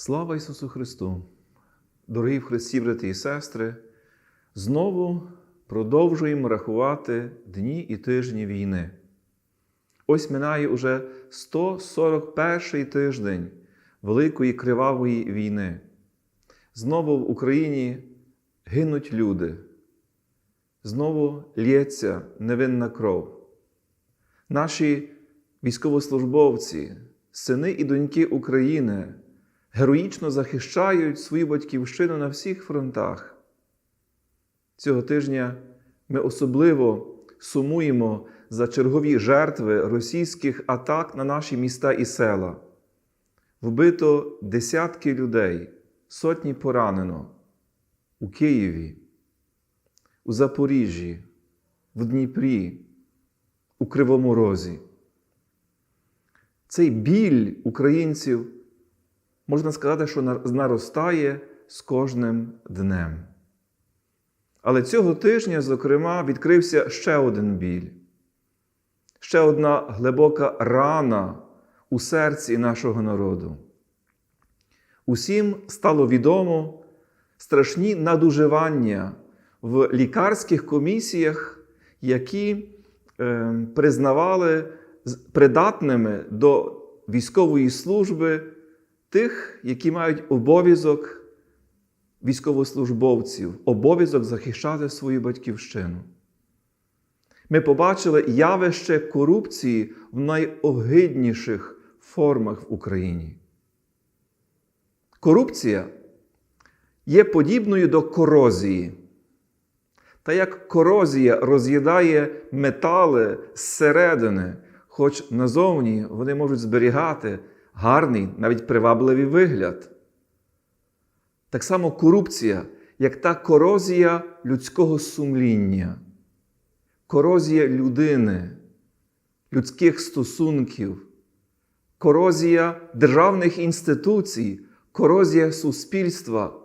Слава Ісусу Христу! Дорогі в Христі, брати і сестри! Знову продовжуємо рахувати дні і тижні війни. Ось минає уже 141 тиждень Великої кривавої війни. Знову в Україні гинуть люди. Знову лється невинна кров. Наші військовослужбовці, сини і доньки України героїчно захищають свою батьківщину на всіх фронтах. Цього тижня ми особливо сумуємо за чергові жертви російських атак на наші міста і села. Вбито десятки людей, сотні поранено у Києві, у Запоріжжі, в Дніпрі, у Кривому Розі. Цей біль українців, можна сказати, що наростає з кожним днем. Але цього тижня, зокрема, відкрився ще один біль, ще одна глибока рана у серці нашого народу. Усім стало відомо страшні надуживання в лікарських комісіях, які е, признавали придатними до військової служби тих, які мають обов'язок військовослужбовців, обов'язок захищати свою батьківщину. Ми побачили явище корупції в найогидніших формах в Україні. Корупція є подібною до корозії. Та як корозія роз'їдає метали зсередини, хоч назовні вони можуть зберігати гарний, навіть привабливий вигляд. Так само корупція, як та корозія людського сумління, корозія людини, людських стосунків, корозія державних інституцій, корозія суспільства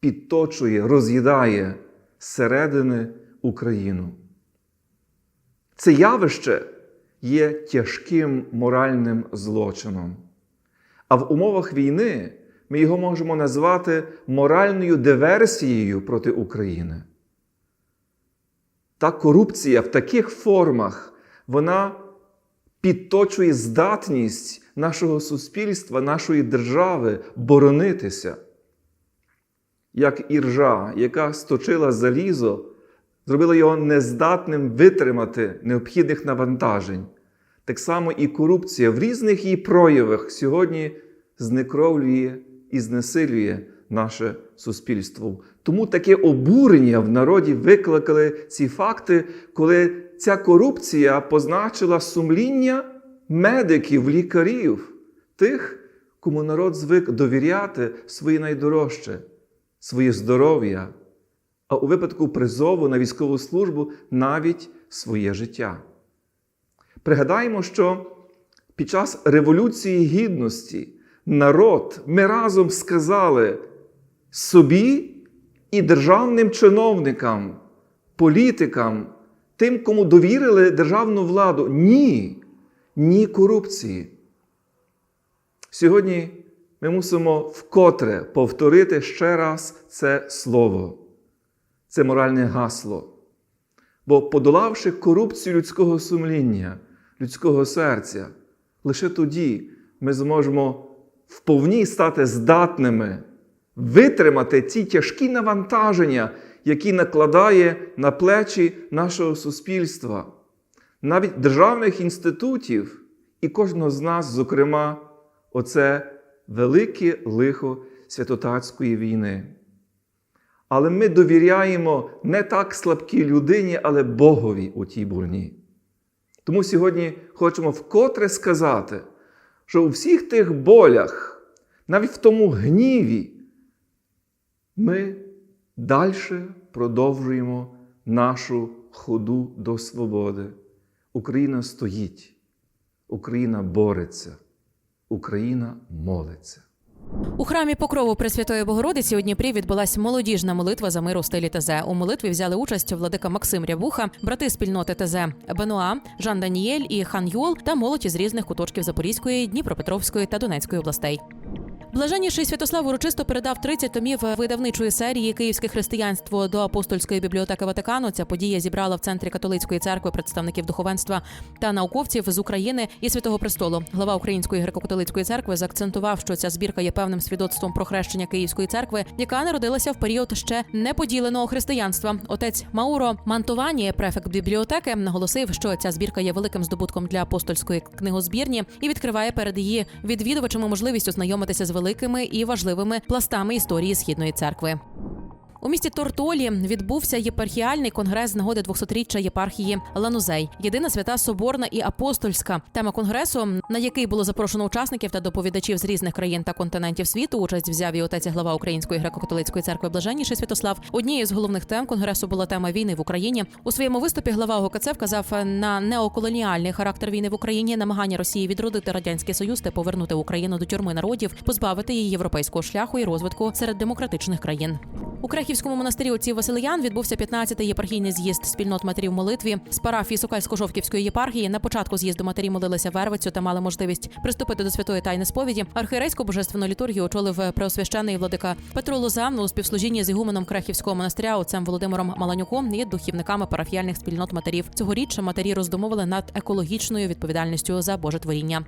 підточує, роз'їдає зсередини Україну. Це явище є тяжким моральним злочином. А в умовах війни ми його можемо назвати моральною диверсією проти України. Та корупція в таких формах, вона підточує здатність нашого суспільства, нашої держави боронитися. Як іржа, яка сточила залізо, зробила його нездатним витримати необхідних навантажень. Так само і корупція в різних її проявах сьогодні знекровлює і знесилює наше суспільство. Тому таке обурення в народі викликали ці факти, коли ця корупція позначила сумління медиків, лікарів, тих, кому народ звик довіряти своє найдорожче, своє здоров'я, а у випадку призову на військову службу навіть своє життя. Пригадаємо, що під час Революції Гідності народ, ми разом сказали собі і державним чиновникам, політикам, тим, кому довірили державну владу, ні, ні корупції. Сьогодні ми мусимо вкотре повторити ще раз це слово, це моральне гасло. Бо, подолавши корупцію людського сумління, людського серця, лише тоді ми зможемо вповні стати здатними витримати ці тяжкі навантаження, які накладає на плечі нашого суспільства, навіть державних інститутів і кожного з нас, зокрема, оце велике лихо святотатської війни. Але ми довіряємо не так слабкій людині, але Богові у тій бурні. Тому сьогодні хочемо вкотре сказати що у всіх тих болях, навіть в тому гніві, ми далі продовжуємо нашу ходу до свободи. Україна стоїть, Україна бореться, Україна молиться. У храмі Покрову Пресвятої Богородиці у Дніпрі відбулася молодіжна молитва за мир у стилі ТЗ. У молитві взяли участь владика Максим Рябуха, брати спільноти ТЗ Бенуа, Жан Даніель і Хан Юл та молодь із різних куточків Запорізької, Дніпропетровської та Донецької областей. Блаженніший Святослав урочисто передав 30 томів видавничої серії Київське християнство до апостольської бібліотеки Ватикану. Ця подія зібрала в центрі католицької церкви представників духовенства та науковців з України і Святого Престолу. Глава Української греко-католицької церкви заакцентував, що ця збірка є певним свідоцтвом про хрещення Київської церкви, яка народилася в період ще неподіленого християнства. Отець Мауро Мантовані, префект бібліотеки, наголосив, що ця збірка є великим здобутком для апостольської книгозбірні і відкриває перед її відвідувачами можливість ознайомитися з великими і важливими пластами історії східної церкви. У місті Тортолі відбувся єпархіальний конгрес з нагоди 200-річчя єпархії Ланузей. Єдина свята соборна і апостольська тема конгресу, на який було запрошено учасників та доповідачів з різних країн та континентів світу. Участь взяв і отець глава Української греко-католицької церкви Блаженніший Святослав. Однією з головних тем конгресу була тема війни в Україні. У своєму виступі глава ОКЦ вказав на неоколоніальний характер війни в Україні, намагання Росії відродити радянський союз та повернути Україну до тюрми народів, позбавити її європейського шляху і розвитку серед демократичних країн. У Крахівському монастирі отців Василиян відбувся 15-й єпархійний з'їзд спільнот матерів молитві з парафії Сокальсько-Жовківської єпархії. На початку з'їзду матері молилися вервицю та мали можливість приступити до святої тайни сповіді. Архієрейську божественну літургію очолив преосвящений владика Петро Лоза у співслужінні з ігуменом Крахівського монастиря отцем Володимиром Маланюком і духівниками парафіяльних спільнот матерів. Цьогоріч матері роздумували над екологічною відповідальністю за Боже творіння.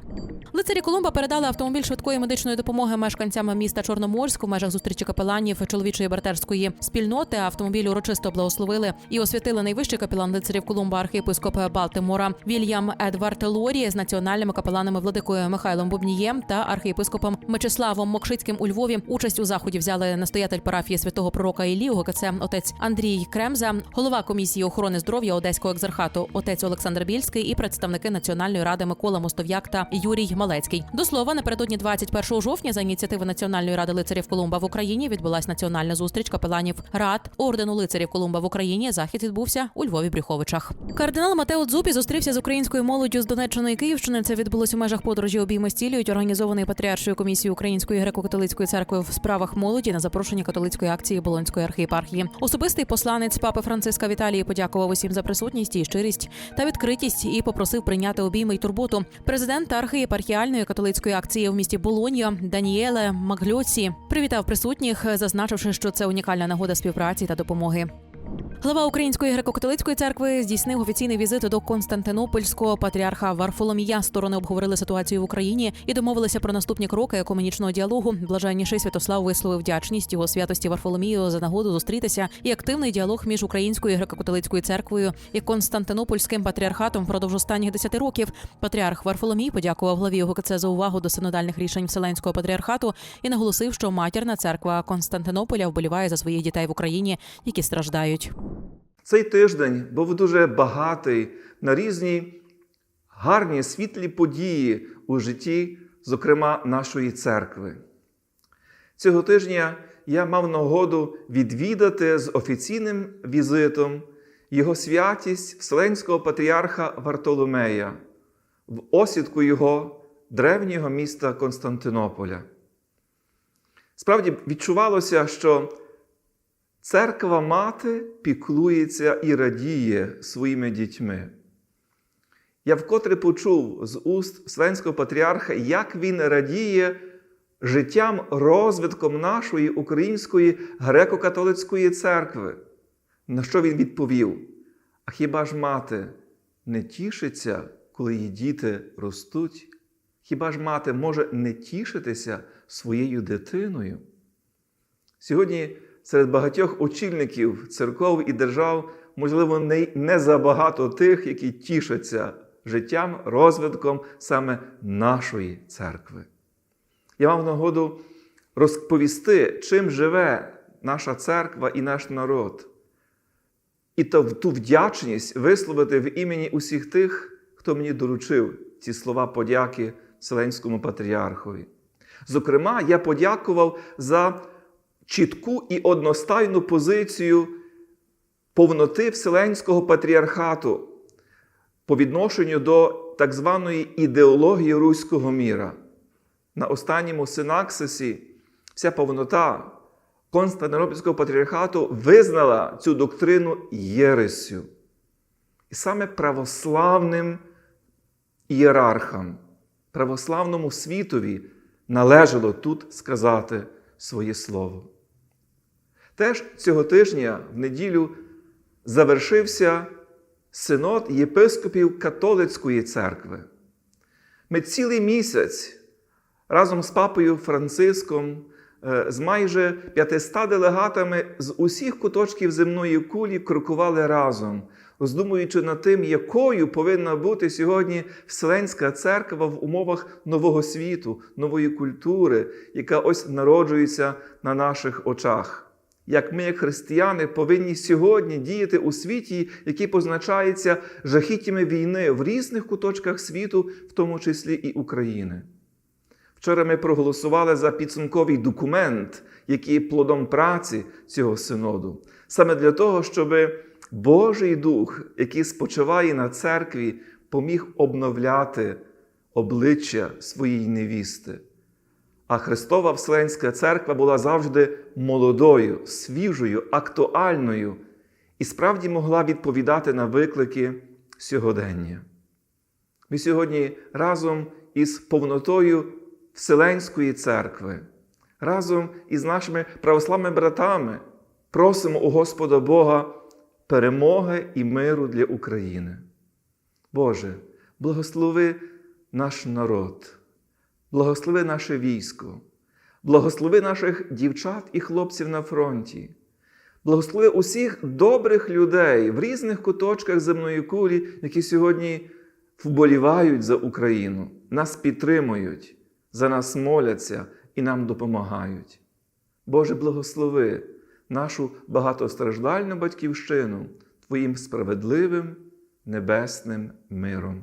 Лицарі Колумба передали автомобіль швидкої медичної допомоги мешканцям міста Чорноморськ у межах зустрічі капеланів чоловічої братерської спільноти. Автомобіль урочисто благословили і освятили найвищий капелан лицарів Колумба, архієпископ Балтимора Вільям Едвард Лорі з національними капеланами владикою Михайлом Бубнієм та архієпископом Мечиславом Мокшицьким у Львові. Участь у заході взяли настоятель парафії святого пророка Іллі ОГКЦ отець Андрій Кремза, голова комісії охорони здоров'я Одеського екзархату, отець Олександр Більський і представники Національної ради Микола Мостов'як та Юрій Малецький. До слова, напередодні 21 жовтня за ініціативи Національної ради лицарів Колумба в Україні відбулась національна зустріч капеланів рад ордену лицарів Колумба в Україні. Захід відбувся у Львові Брюховичах. Кардинал Матео Дзупі зустрівся з українською молоддю з Донеччини і Київщини. Це відбулось у межах подорожі обійми стілюють, організованої патріаршою комісією Української греко-католицької церкви в справах молоді на запрошення католицької акції Болонської архієпархії. Особистий посланець папи Франциска Віталії подякував усім за присутність і щирість та відкритість і попросив прийняти обійми й турботу. Президент архієпархіальної католицької акції в місті Болонья Даніеле Магльоці привітав присутніх, зазначивши, що це унікальна нагода співпраці та допомоги. Глава Української греко-католицької церкви здійснив офіційний візит до Константинопольського патріарха Варфоломія. Сторони обговорили ситуацію в Україні і домовилися про наступні кроки екуменічного діалогу. Блаженніший Святослав висловив вдячність його святості Варфоломію за нагоду зустрітися і активний діалог між Українською греко-католицькою церквою і Константинопольським патріархатом впродовж останніх 10 років. Патріарх Варфоломій подякував главі ОГКЦ за увагу до синодальних рішень Вселенського патріархату і наголосив, що матірна церква Константинополя вболіває за своїх дітей в Україні, які страждають. Цей тиждень був дуже багатий на різні гарні світлі події у житті, зокрема нашої церкви. Цього тижня я мав нагоду відвідати з офіційним візитом його святість Вселенського патріарха Вартоломея в осідку його древнього міста Константинополя. Справді відчувалося, що Церква мати піклується і радіє своїми дітьми. Я вкотре почув з уст Вселенського патріарха, як він радіє життям, розвитком нашої української греко-католицької церкви. На що він відповів? А хіба ж мати не тішиться, коли її діти ростуть? Хіба ж мати може не тішитися своєю дитиною? Сьогодні серед багатьох очільників церков і держав, можливо, не, забагато тих, які тішаться життям, розвитком саме нашої церкви. Я мав нагоду розповісти, чим живе наша церква і наш народ. І ту вдячність висловити в імені усіх тих, хто мені доручив ці слова подяки Вселенському патріархові. Зокрема, я подякував за чітку і одностайну позицію повноти Вселенського патріархату по відношенню до так званої ідеології руського міра. На останньому синаксисі вся повнота Константинопольського патріархату визнала цю доктрину єресю. І саме православним ієрархам, православному світові належало тут сказати своє слово. Теж цього тижня в неділю завершився синод єпископів католицької церкви. Ми цілий місяць разом з папою Франциском, е, з майже 500 делегатами з усіх куточків земної кулі крокували разом, роздумуючи над тим, якою повинна бути сьогодні Вселенська церква в умовах нового світу, нової культури, яка ось народжується на наших очах. Як ми, як християни, повинні сьогодні діяти у світі, який позначається жахіттями війни в різних куточках світу, в тому числі і України. Вчора ми проголосували за підсумковий документ, який є плодом праці цього синоду, саме для того, щоб Божий Дух, який спочиває на церкві, поміг обновляти обличчя своєї невісти. А Христова Вселенська церква була завжди молодою, свіжою, актуальною і справді могла відповідати на виклики сьогодення. Ми сьогодні разом із повнотою Вселенської церкви, разом із нашими православними братами просимо у Господа Бога перемоги і миру для України. Боже, благослови наш народ, благослови наше військо, благослови наших дівчат і хлопців на фронті, благослови усіх добрих людей в різних куточках земної кулі, які сьогодні вболівають за Україну, нас підтримують, за нас моляться і нам допомагають. Боже, благослови нашу багатостраждальну батьківщину Твоїм справедливим небесним миром.